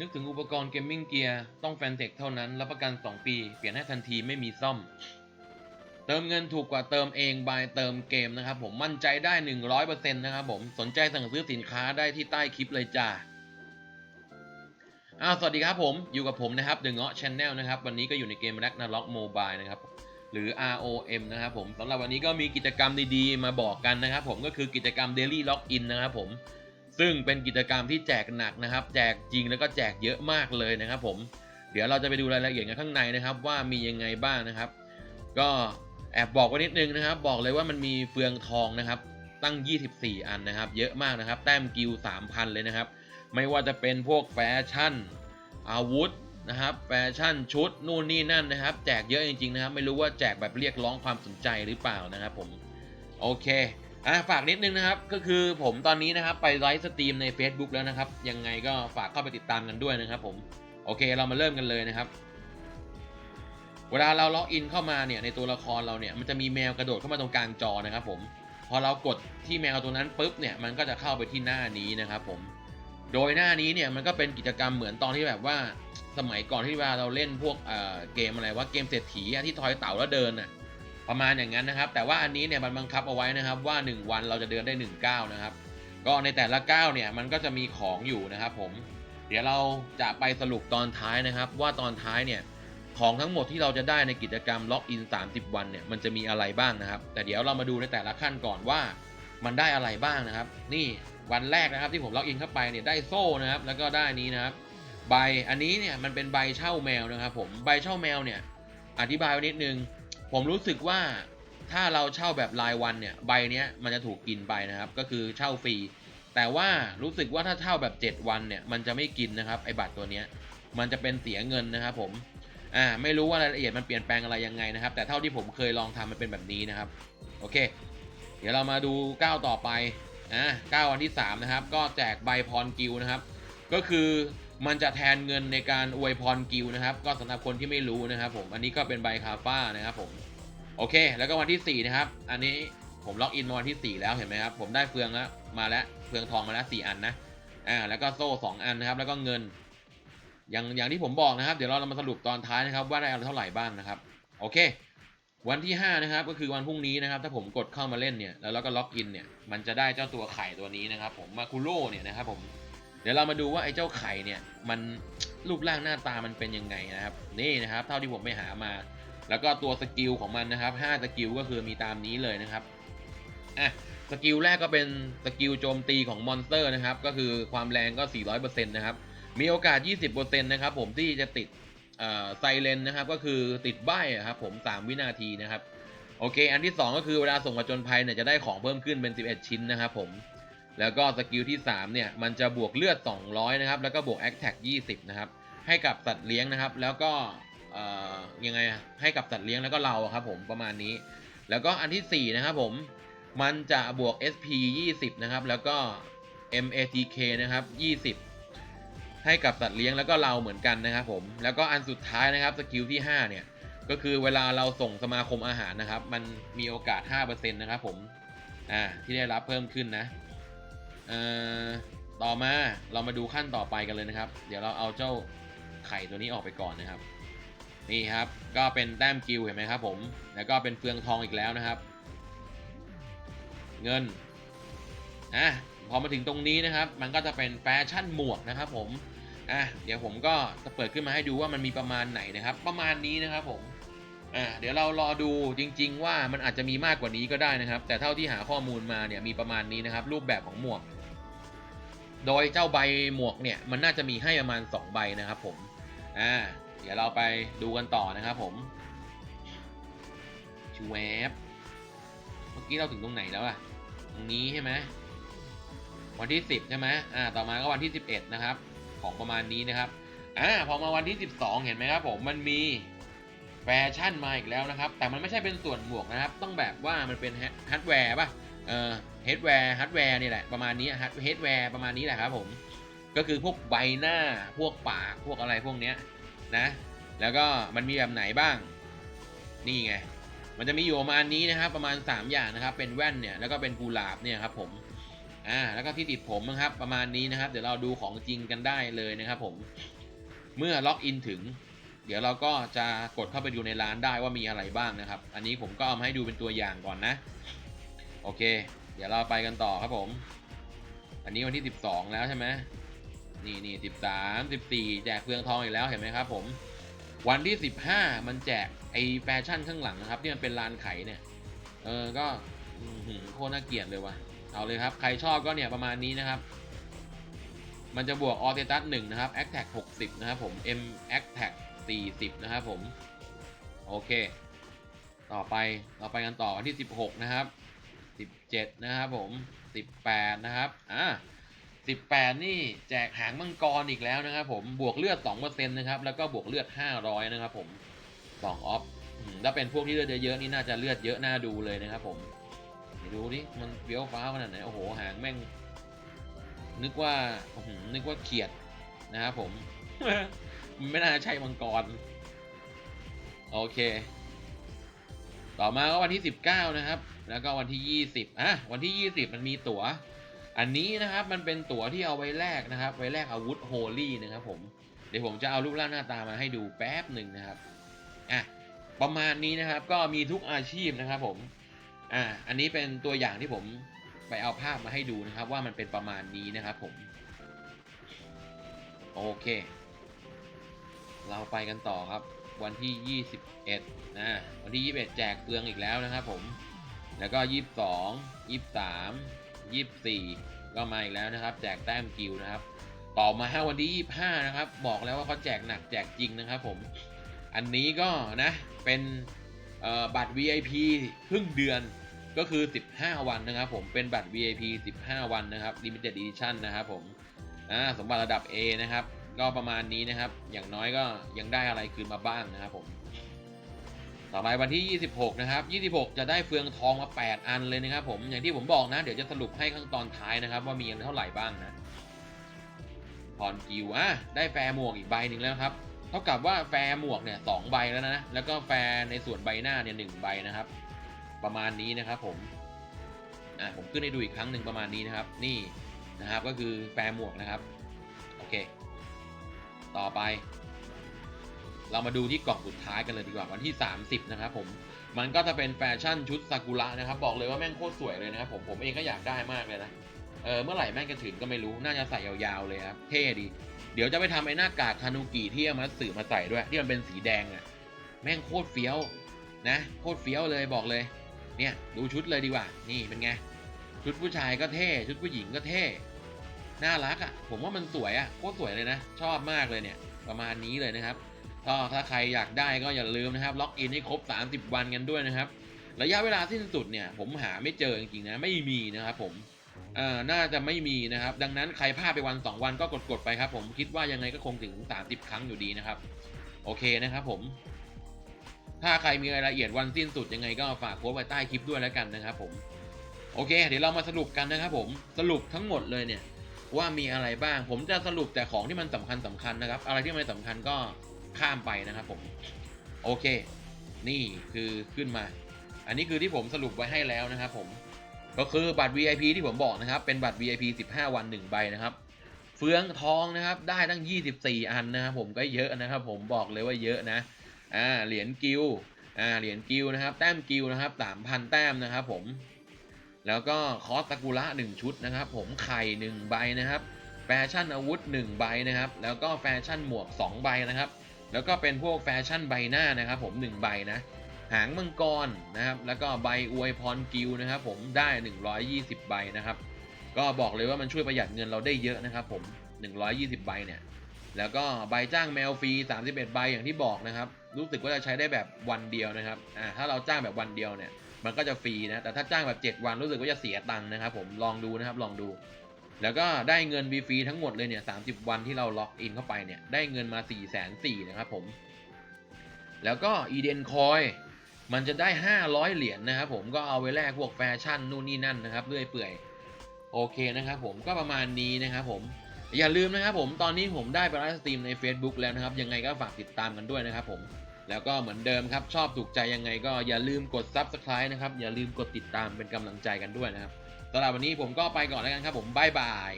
นึกถึงอุปกรณ์เกมมิ่งเกียร์ต้องแฟนเทคเท่านั้น รับประกัน 2 ปี เปลี่ยนให้ทันทีไม่มีซ่อม เติมเงินถูกกว่าเติมเองบายเติมเกมนะครับผมมั่นใจได้ 100%นะครับผมสนใจสั่งซื้อสินค้าได้ที่ใต้คลิปเลยจ้าอ้าวสวัสดีครับผมอยู่กับผมนะครับ The Ŋaut Channel นะครับวันนี้ก็อยู่ในเกม Ragnarok Mobile นะครับหรือ ROM นะครับผมสำหรับวันนี้ก็มีกิจกรรมดีๆ มาบอกกันนะครับผมก็คือกิจกรรม Daily Login นะครับผม ซึ่งเป็นกิจกรรมที่แจกหนักนะครับ แจกจริงแล้วก็แจกเยอะมากเลยนะครับ ผม เดี๋ยวเราจะไปดูรายละเอียดกันข้างในนะครับ ว่ามียังไงบ้างนะครับ ก็แอบบอกไว้นิดนึงนะครับ บอกเลยว่ามันมีเฟืองทองนะครับ ตั้ง 24 อันนะครับ เยอะมากนะครับ แต้มกิล3,000 เลยนะครับ ไม่ว่าจะเป็นพวกแฟชั่น อาวุธนะครับ แฟชั่นชุดนู่นนี่นั่นนะครับ แจกเยอะจริงๆนะครับ ไม่รู้ว่าแจกแบบเรียกร้องความสนใจหรือเปล่านะครับ ผม โอเค อะฝากนิดนึงนะครับก็คือผมตอนนี้นะครับไปไลฟ์สตรีมใน Facebook แล้วนะครับ ยังไงก็ฝากเข้าไปติดตามกันด้วยนะครับผมโอเคเรามาเริ่มกันเลยนะครับ เวลาเราล็อกอินเข้ามาเนี่ยในตัวละครเราเนี่ยมันจะมีแมวกระโดดเข้ามาตรงกลางจอนะครับผมพอเรากดที่แมวตัวนั้นปุ๊บเนี่ยมันก็จะเข้าไปที่หน้านี้นะครับผมโดยหน้านี้เนี่ยมันก็เป็นกิจกรรมเหมือนตอนที่แบบว่าสมัยก่อนที่เวลาเราเล่นพวกเอ่อเกมอะไรว่าเกมเศรษฐีที่ทอยเต่าแล้วเดินน่ะ ประมาณอย่างนั้นนะครับ แต่ว่าอันนี้เนี่ยมันบังคับเอาไว้นะครับว่า 1 วันเราจะเดินได้1ก้าวนะครับ ก็ในแต่ละก้าวเนี่ยมันก็จะมีของอยู่นะครับ ผม เดี๋ยวเราจะไปสรุปตอนท้ายนะครับ ว่าตอนท้ายเนี่ยของทั้งหมดที่เราจะได้ในกิจกรรมล็อกอิน 30 วันเนี่ยมันจะมีอะไรบ้างนะครับ แต่เดี๋ยวเรามาดูในแต่ละขั้นก่อนว่ามันได้อะไรบ้างนะครับ นี่วันแรกนะครับที่ผมล็อกอินเข้าไปเนี่ยได้โซ่นะครับ แล้วก็ได้นี้นะครับ ใบอันนี้เนี่ยมันเป็นใบเช่าแมวนะครับ ผมใบเช่าแมวเนี่ยอธิบายไว้นิดนึง ผมรู้สึกว่าถ้าเราเช่าแบบรายวันเนี่ยใบเนี้ยมันจะถูกกินไปนะครับ ก็คือเช่าฟรี แต่ว่ารู้สึกว่าถ้าเช่าแบบ 7 วันเนี่ยมันจะไม่กินนะครับไอ้บัตรตัวเนี้ยมันจะเป็นเสียเงินนะครับผมอ่าไม่รู้ว่ารายละเอียดมันเปลี่ยนแปลงอะไรยังไงนะครับ แต่เท่าที่ผมเคยลองทำมันเป็นแบบนี้นะครับโอเค เดี๋ยวเรามาดูก้าวต่อไปอ่าก้าววันที่3นะครับก็แจกใบพรกิลนะครับ ก็คือ มันจะแทนเงินในการอวยพรกิลนะครับ ก็สำหรับคนที่ไม่รู้นะครับ ผม อันนี้ก็เป็นใบคาฟ้านะครับผม โอเค แล้วก็วันที่ 4 นะครับ อันนี้ผมล็อกอินมาวันที่ 4 แล้วเห็นไหมครับ ผมได้เฟืองแล้วมาแล้ว เฟืองทองมาแล้ว 4 อันนะ อ่า แล้วก็โซ่ 2 อันนะครับ แล้วก็เงิน อย่างอย่างที่ผมบอกนะครับ เดี๋ยวเรามาสรุปตอนท้ายนะครับ ว่าได้อะไรเท่าไหร่บ้างนะครับ โอเค วันที่ 5 นะครับ ก็คือวันพรุ่งนี้นะครับ ถ้าผมกดเข้ามาเล่นเนี่ย แล้วเราก็ล็อกอินเนี่ย มันจะได้เจ้าตัวไข่ตัวนี้นะครับ ผม มาคุโร่เนี่ยนะครับผม ดี๋ยวเรามาดูว่าไอ้เจ้าไข่เนี่ยมันรูปร่างหน้าตามันเป็นยังไงนะครับ นี่นะครับ เท่าที่ผมไปหามา แล้วก็ตัวสกิลของมันนะครับ5สกิลก็คือมีตามนี้เลยนะครับอะสกิลแรกก็เป็นสกิลโจมตีของมอนสเตอร์นะครับ ก็คือความแรงก็ 400%นะครับ มีโอกาส 20%นะครับผมที่จะติดไซเลนนะครับ ก็คือติดใบ้อะครับผม 3 วินาทีนะครับ โอเค อันที่ 2 ก็คือเวลาส่งผจญภัยเนี่ยจะได้ของเพิ่มขึ้นเป็น 11 ชิ้นนะครับผม แล้วก็สกิลที่ 3 เนี่ย มันจะบวกเลือด 200 นะครับ แล้วก็บวก a t t a c 20 นะครับ ให้กับสัตว์เลี้ยงนะครับ แล้วก็ยังไงให้กับสัตว์เลี้ยงแล้วก็เราครับผมประมาณนี้ แล้วก็อันที่ 4 นะครับผม มันจะบวก SP 20 นะครับ แล้วก็ MATK นะครับ 20 ให้กับสัตว์เลี้ยงแล้วก็เราเหมือนกันนะครับผม แล้วก็อันสุดท้ายนะครับสกิลที่ 5 เนี่ย ก็คือเวลาเราส่งสมาคมอาหารนะครับ มันมีโอกาส 5%นะครับผม อ่า ที่ได้รับเพิ่มขึ้นนะ ต่อมาเรามาดูขั้นต่อไปกันเลยนะครับ เดี๋ยวเราเอาเจ้าไข่ตัวนี้ออกไปก่อนนะครับ นี่ครับก็เป็นแต้มกิลเห็นไหมครับ ผม แล้วก็เป็นเฟืองทองอีกแล้วนะครับ เงินอะพอมาถึงตรงนี้นะครับ มันก็จะเป็นแฟชั่นหมวกนะครับ ผมอะเดี๋ยวผมก็จะเปิดขึ้นมาให้ดูว่ามันมีประมาณไหนนะครับ ประมาณนี้นะครับผมอ่าเดี๋ยวเรารอดูจริง ๆ ว่ามันอาจจะมีมากกว่านี้ก็ได้นะครับ แต่เท่าที่หาข้อมูลมาเนี่ยมีประมาณนี้นะครับ รูปแบบของหมวก โดยเจ้าใบหมวกเนี่ยมันน่าจะมีให้ประมาณ 2 ใบนะครับผม อ่า เดี๋ยวเราไปดูกันต่อนะครับผมชูแวบเมื่อกี้เราถึงตรงไหนแล้วอะตรงนี้ใช่ไหมวันที่ 10 ใช่ไหมอ่า ต่อมาก็วันที่ 11 นะครับ ของประมาณนี้นะครับ อ่า พอมาวันที่ 12 เห็นไหมครับผม มันมีแฟชั่นมาอีกแล้วนะครับ แต่มันไม่ใช่เป็นส่วนหมวกนะครับ ต้องแบบว่ามันเป็นฮาร์ดแวร์ป่ะ เออเฮดแวร์ฮาร์ดแวร์นี่แหละประมาณนี้ฮาร์ดเฮดแวร์ประมาณนี้แหละครับผม ก็คือพวกใบหน้าพวกปากพวกอะไรพวกเนี้ยนะ แล้วก็มันมีแบบไหนบ้าง นี่ไง มันจะมีอยู่ประมาณนี้นะครับ ประมาณ 3 อย่างนะครับ เป็นแว่นเนี่ยแล้วก็เป็นกุหลาบเนี่ยครับผมอ่าแล้วก็ที่ติดผมนะครับ ประมาณนี้นะครับ เดี๋ยวเราดูของจริงกันได้เลยนะครับผมเมื่อล็อกอินถึง เดี๋ยวเราก็จะกดเข้าไปดูในร้านได้ว่ามีอะไรบ้างนะครับ อันนี้ผมก็เอามาให้ดูเป็นตัวอย่างก่อนนะ โอเค เดี๋ยวเราไปกันต่อครับผม อันนี้วันที่ 12 แล้วใช่ไหมนี่นี่สิบสามสิบสี่แจกเฟืองทองอีกแล้วเห็นไหมครับผม วันที่ 15 มันแจกไอแฟชั่นข้างหลังนะครับที่มันเป็นลานไขเนี่ย เออก็โคตรน่าเกลียดเลยว่ะ เอาเลยครับ ใครชอบก็เนี่ยประมาณนี้นะครับ มันจะบวกออเตตัสหนึ่งนะครับ a c t a c 60นะครับผม M a c t a c 40นะครับผม โอเค ต่อไปเราไปกันต่อวันที่ 16 นะครับ 17นะครับผม18นะครับอ่า18นี่แจกหางมังกรอีกแล้วนะครับผมบวกเลือด2%นต์นะครับแล้วก็บวกเลือด500นะครับผม2องออฟถ้าเป็นพวกที่เลือดเยอะๆนี่น่าจะเลือดเยอะน่าดูเลยนะครับผมดี๋ยวดูดิมันเบี้ยวฟ้าขนาดไหนโอ้โหหางแม่ง นึกว่านึกว่าเขียดนะครับผมไม่น่าใช่มังกร โอเค ต่อมาก็วันที่ 19 นะครับ แล้วก็วันที่ 20อะวันที่ 20 มันมีตั๋ว อันนี้นะครับมันเป็นตั๋วที่เอาไว้แลกนะครับ ไว้แลกอาวุธโฮลี่นะครับผม เดี๋ยวผมจะเอารูปร่างหน้าตามาให้ดูแป๊บหนึ่งนะครับอะประมาณนี้นะครับก็มีทุกอาชีพนะครับผมอ่าอันนี้เป็นตัวอย่างที่ผมไปเอาภาพมาให้ดูนะครับ ว่ามันเป็นประมาณนี้นะครับผมโอเค เราไปกันต่อครับ วันที่ 21นะวันที่ 21 แจกเปลืองอีกแล้วนะครับผมแล้วก็ 22 23 24 ก็มาอีกแล้วนะครับ แจกแต้มกิลด์นะครับ ต่อมาวันที่ 25 นะครับ บอกแล้วว่าเขาแจกหนักแจกจริงนะครับผม อันนี้ก็นะเป็นบัตร VIP ครึ่งเดือนก็คือ 15 วันนะครับผมเป็นบัตร VIP 15 วันนะครับ Limited Edition นะครับผมอ่าสมบัติระดับ A นะครับ ก็ประมาณนี้นะครับ อย่างน้อยก็ยังได้อะไรคืนมาบ้างนะครับผม ต่อไปวันที่ 26 นะครับ 26 จะได้เฟืองทองมา 8 อันเลยนะครับ ผม อย่างที่ผมบอกนะ เดี๋ยวจะสรุปให้ข้างตอนท้ายนะครับ ว่ามีอันเท่าไหร่บ้างนะพรกิวอะได้แฟร์หมวกอีกใบหนึ่งแล้วครับ เท่ากับว่าแฟร์หมวกเนี่ยสองใบแล้วนะ แล้วก็แฟร์ในส่วนใบหน้าเนี่ยหนึ่งใบนะครับ ประมาณนี้นะครับ ผม อะผมขึ้นให้ดูอีกครั้งหนึ่งประมาณนี้นะครับ นี่นะครับก็คือแฟร์หมวกนะครับ โอเค ต่อไป เรามาดูที่กล่องสุดท้ายกันเลยดีกว่าวันที่ 30 นะครับผมมันก็จะเป็นแฟชั่นชุดซากุระนะครับบอกเลยว่าแม่งโคตรสวยเลยนะครับผมผมเองก็อยากได้มากเลยนะเออเมื่อไหร่แม่งจะถึงก็ไม่รู้น่าจะใส่ยาวๆเลยครับเท่ดีเดี๋ยวจะไปทำไอ้หน้ากากคานูกิที่เอามาสื่อมาใส่ด้วย ที่มันเป็นสีแดงอะแม่งโคตรเฟี้ยวนะโคตรเฟี้ยวเลยบอกเลย เนี่ยดูชุดเลยดีกว่า นี่เป็นไงชุดผู้ชายก็เท่ ชุดผู้หญิงก็เท่ น่ารักอะ่ะ ผมว่ามันสวยอะ่ะโคตรสวยเลยนะ ชอบมากเลยเนี่ย ประมาณนี้เลยนะครับ ก็ถ้าใครอยากได้ก็อย่าลืมนะครับ ล็อกอินให้ครบ 30 วันกันด้วยนะครับ ระยะเวลาสิ้นสุดเนี่ย ผมหาไม่เจอจริงๆนะ ไม่มีนะครับผมเอ่อน่าจะไม่มีนะครับ ดังนั้นใครพลาดไปวัน 2 วันก็กดๆไปครับ ผมคิดว่ายังไงก็คงถึง 30 ครั้งอยู่ดีนะครับ โอเคนะครับผม ถ้าใครมีรายละเอียดวันสิ้นสุดยังไงก็ฝากโพสต์ไว้ใต้คลิปด้วยแล้วกันนะครับ ผม โอเค เดี๋ยวเรามาสรุปกันนะครับ ผม สรุปทั้งหมดเลยเนี่ย ว่ามีอะไรบ้าง ผมจะสรุปแต่ของที่มันสำคัญสำคัญนะครับ อะไรที่ไม่สำคัญก็ข้ามไปนะครับผมโอเค นี่คือขึ้นมา อันนี้คือที่ผมสรุปไว้ให้แล้วนะครับผมก็คือบัตร VIP ที่ผมบอกนะครับ เป็นบัตร VIP 15 วัน 1 ใบนะครับ เฟืองทองนะครับ ได้ตั้ง 24 อันนะครับผมก็เยอะนะครับ ผมบอกเลยว่าเยอะนะอ่าเหรียญกิลอ่าเหรียญกิลนะครับ แต้มกิลนะครับ3,000 แต้มนะครับผม แล้วก็คอสตากุระ1ชุดนะครับ ผมไข่ 1 ใบนะครับ แฟชั่นอาวุธ 1 ใบนะครับ แล้วก็แฟชั่นหมวก 2 ใบนะครับ แล้วก็เป็นพวกแฟชั่นใบหน้านะครับ ผม 1 ใบนะ หางมังกรนะครับ แล้วก็ใบอวยพรกิลนะครับ ผมได้ 120 ใบนะครับ ก็บอกเลยว่ามันช่วยประหยัดเงินเราได้เยอะนะครับ ผม 120 ใบเนี่ย แล้วก็ใบจ้างแมวฟรี 31 ใบอย่างที่บอกนะครับ รู้สึกว่าจะใช้ได้แบบวันเดียวนะครับ อ่า ถ้าเราจ้างแบบวันเดียวเนี่ย มันก็จะฟรีนะแต่ถ้าจ้างแบบ 7 วันรู้สึกว่าจะเสียตังค์นะครับผมลองดูนะครับลองดู แล้วก็ได้เงินฟรีทั้งหมดเลยเนี่ย30วันที่เราล็อกอินเข้าไปเนี่ยได้เงินมา4 4 0 0 0นะครับผม แล้วก็อีเดนคอยมันจะได้ 500 เหรียญนะครับผมก็เอาไว้แลกพวกแฟชั่นนู่นนี่นั่นนะครับเรื่อยเปื่อยโอเคนะครับผมก็ประมาณนี้นะครับผมอย่าลืมนะครับผมตอนนี้ผมได้ไปไลฟ์สตรีมใน Facebook แล้วนะครับยังไงก็ฝากติดตามกันด้วยนะครับผม แล้วก็เหมือนเดิมครับ ชอบถูกใจยังไงก็อย่าลืมกด Subscribe นะครับ อย่าลืมกดติดตามเป็นกำลังใจกันด้วยนะครับสำหรับวันนี้ผมก็ไปก่อนแล้วกันครับผมบ๊ายบาย